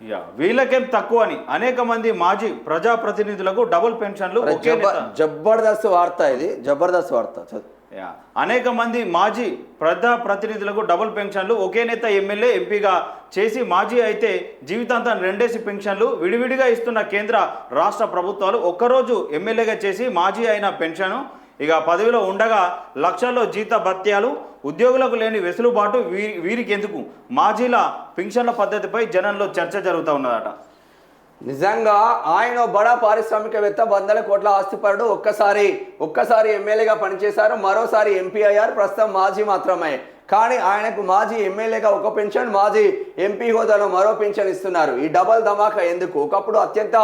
Yeah వీళ్ళకేం తక్కువ అని అనేక మంది మాజీ ప్రజాప్రతినిధులకు డబుల్ పెన్షన్లు జబర్దస్త్ వార్త ఇది జబర్దస్త్ వార్త. యా. అనేక మంది మాజీ ప్రజా ప్రతినిధులకు డబుల్ పెన్షన్లు ఒకే నేత ఎమ్మెల్యే ఎంపీగా చేసి మాజీ అయితే జీవితాంతం రెండేసి పెన్షన్లు విడివిడిగా ఇస్తున్న కేంద్ర రాష్ట్ర ప్రభుత్వాలు ఒక్కరోజు ఎమ్మెల్యేగా చేసి మాజీ అయిన పెన్షన్ ఇక పదవిలో ఉండగా లక్షల్లో జీత భత్యాలు ఉద్యోగులకు లేని వెసులుబాటు వీరి వీరికి ఎందుకు మాజీల పెన్షన్ల పద్ధతిపై జనంలో చర్చ జరుగుతూ ఉన్నదట. నిజంగా ఆయన బడా పారిశ్రామికవేత్త వందల కోట్ల ఆస్తిపరుడు ఒక్కసారి ఒక్కసారి ఎమ్మెల్యేగా పనిచేశారు మరోసారి ఎంపీ అయ్యారు ప్రస్తుతం మాజీ మాత్రమే. కానీ ఆయనకు మాజీ ఎమ్మెల్యేగా ఒక పెన్షన్ మాజీ ఎంపీ హోదాలో మరో పెన్షన్ ఇస్తున్నారు. ఈ డబల్ ధమాకా ఎందుకు? ఒకప్పుడు అత్యంత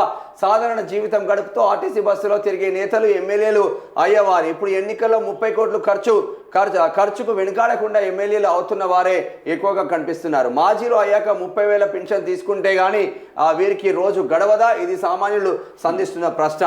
సాధారణ జీవితం గడుపుతూ ఆర్టీసీ బస్సులో తిరిగే నేతలు ఎమ్మెల్యేలు అయ్యేవారు. ఇప్పుడు ఎన్నికల్లో ముప్పై కోట్లు ఖర్చు ఖర్చు ఖర్చుకు వెనుకాడకుండా ఎమ్మెల్యేలు అవుతున్న వారే ఎక్కువగా కనిపిస్తున్నారు. మాజీలు అయ్యాక ముప్పై వేల పెన్షన్ తీసుకుంటే కానీ వీరికి రోజు గడవదా? ఇది సామాన్యులు సంధిస్తున్న ప్రశ్న.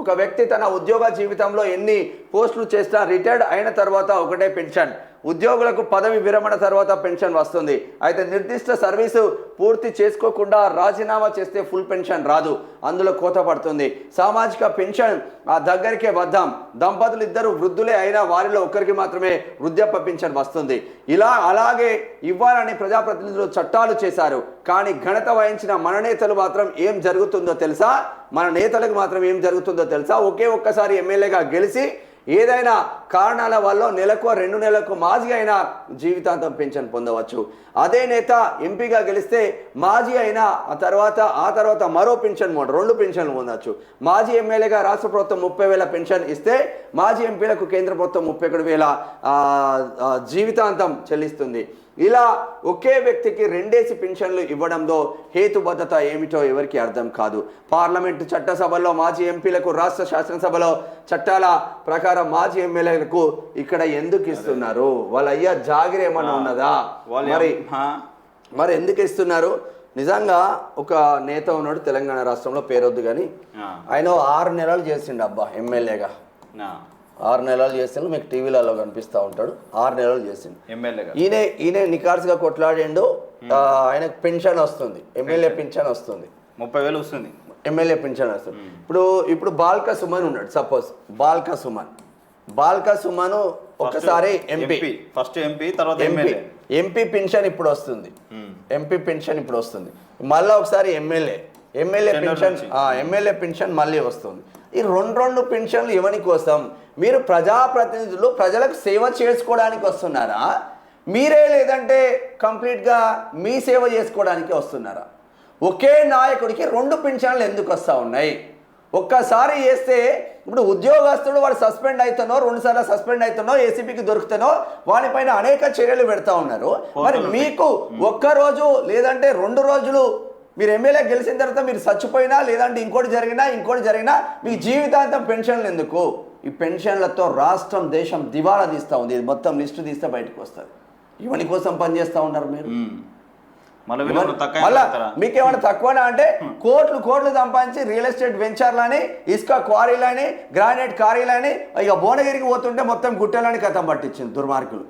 ఒక వ్యక్తి తన ఉద్యోగ జీవితంలో ఎన్ని పోస్టులు చేసినా రిటైర్డ్ అయిన తర్వాత ఒకటే పెన్షన్. ఉద్యోగులకు పదవి విరమణ తర్వాత పెన్షన్ వస్తుంది. అయితే నిర్దిష్ట సర్వీసు పూర్తి చేసుకోకుండా రాజీనామా చేస్తే ఫుల్ పెన్షన్ రాదు. అందులో కోత పడుతుంది. సామాజిక పెన్షన్ ఆ దగ్గరికే వద్దాం. దంపతులు ఇద్దరు వృద్ధులే అయినా వారిలో ఒకరికి మాత్రమే వృద్ధాప్య పెన్షన్ వస్తుంది. ఇలా అలాగే ఇవ్వాలని ప్రజాప్రతినిధులు చట్టాలు చేశారు. కానీ ఘనత వహించిన మన నేతలు మాత్రం ఏం జరుగుతుందో తెలుసా? మన నేతలకు మాత్రం ఏం జరుగుతుందో తెలుసా? ఒకే ఒక్కసారి ఎమ్మెల్యేగా గెలిచి ఏదైనా కారణాల వల్ల నెలకు రెండు నెలలకు మాజీ అయినా జీవితాంతం పెన్షన్ పొందవచ్చు. అదే నేత ఎంపీగా గెలిస్తే మాజీ అయినా ఆ తర్వాత ఆ తర్వాత మరో పెన్షన్ రెండు పెన్షన్లు పొందవచ్చు మాజీ ఎమ్మెల్యేగా రాష్ట్ర ప్రభుత్వం ముప్పై వేల పెన్షన్ ఇస్తే మాజీ ఎంపీలకు కేంద్ర ప్రభుత్వం ముప్పై ఒకటి వేల జీవితాంతం చెల్లిస్తుంది. ఇలా ఒకే వ్యక్తికి రెండేసి పెన్షన్లు ఇవ్వడంలో హేతుబద్ధత ఏమిటో ఎవరికి అర్థం కాదు. పార్లమెంటు చట్టసభలో మాజీ ఎంపీలకు రాష్ట్ర శాసనసభలో చట్టాల ప్రకారం మాజీ ఎమ్మెల్యేలకు ఇక్కడ ఎందుకు ఇస్తున్నారు? వాళ్ళ అయ్యా జాగిరి ఏమన్నా ఉన్నదా? మరి మరి ఎందుకు ఇస్తున్నారు? నిజంగా ఒక నేత ఉన్నాడు తెలంగాణ రాష్ట్రంలో పేరొద్దు కానీ. ఆయన ఆరు నెలలు చేసిండు అబ్బా ఎమ్మెల్యేగా. ఆరు నెలలు చేసిండు మీకు టీవీలలో కనిపిస్తూ ఉంటాడు. ఆరు నెలలు చేసిండు. ఎమ్మెల్యేగా. ఈయన ఈయన నికార్స్గా కొట్లాడిండు ఆయనకు పెన్షన్ వస్తుంది ఎమ్మెల్యే పెన్షన్ వస్తుంది. ముప్పై వేలు వస్తుంది. ఎమ్మెల్యే పెన్షన్ వస్తుంది ఇప్పుడు ఇప్పుడు బాల్క సుమన్ ఉన్నాడు సపోజ్ బాల్క సుమన్. బాల్క సుమన్ ఒకసారి ఎంపీ ఫస్ట్ ఎంపీ తర్వాత ఎంపీ ఎంపీ పెన్షన్ ఇప్పుడు వస్తుంది. ఎంపీ పెన్షన్ ఇప్పుడు వస్తుంది. మళ్ళీ ఒకసారి MLA MLA pension MLA pension మళ్ళీ వస్తుంది. ఈ రెండు రెండు పెన్షన్లు ఎవరి కోసం? మీరు ప్రజాప్రతినిధులు ప్రజలకు సేవ చేసుకోవడానికి వస్తున్నారా? మీరే లేదంటే కంప్లీట్గా మీ సేవ చేసుకోవడానికి వస్తున్నారా? ఒకే నాయకుడికి రెండు పెన్షన్లు ఎందుకు వస్తూ ఉన్నాయి? ఒక్కసారి చేస్తే ఇప్పుడు ఉద్యోగస్తుడు వాడు సస్పెండ్ అవుతానో రెండు సార్లు సస్పెండ్ అవుతానో ఏసీబీకి దొరుకుతానో వానిపైన అనేక చర్యలు పెడతా ఉన్నారు. మరి మీకు ఒక్క రోజు లేదంటే రెండు రోజులు మీరు ఎమ్మెల్యే గెలిచిన తర్వాత మీరు చచ్చిపోయినా లేదంటే ఇంకోటి జరిగినా ఇంకోటి జరిగినా మీ జీవితాంతం పెన్షన్లు ఎందుకు? ఈ పెన్షన్లతో రాష్ట్రం దేశం దివాలా తీస్తూ ఉంది. మొత్తం లిస్టు తీస్తే బయటకు వస్తుంది. ఇవని కోసం పనిచేస్తూ ఉన్నారు మీరు. మళ్ళీ? మీకేమైనా తక్కువనా అంటే కోట్లు కోట్లు సంపాదించి రియల్ ఎస్టేట్ వెంచర్లని ఇసుక క్వారీలని గ్రానైట్ క్వారీలని ఇక భువనగిరికి పోతుంటే మొత్తం గుట్టెలని కథం పట్టించింది దుర్మార్గులు.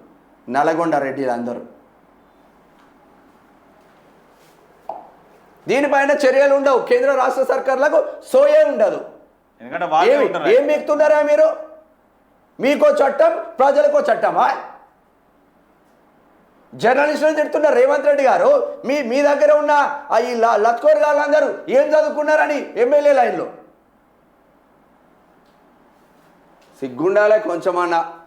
నల్గొండ రెడ్డిలు అందరూ. దీనిపైన చర్యలు ఉండవు. కేంద్ర రాష్ట్ర సర్కార్లకు సోయే ఉండదు. ఏం ఎక్కుతున్నారా మీరు? మీకో చట్టం ప్రజలకో చట్టమా? జర్నలిస్టులు తిడుతున్న రేవంత్ రెడ్డి గారు మీ మీ దగ్గర ఉన్న ఈ ల- గారు ఏం చదువుకున్నారని ఎమ్మెల్యే లైన్లో? సిగ్గుండాలే కొంచెమన్నా.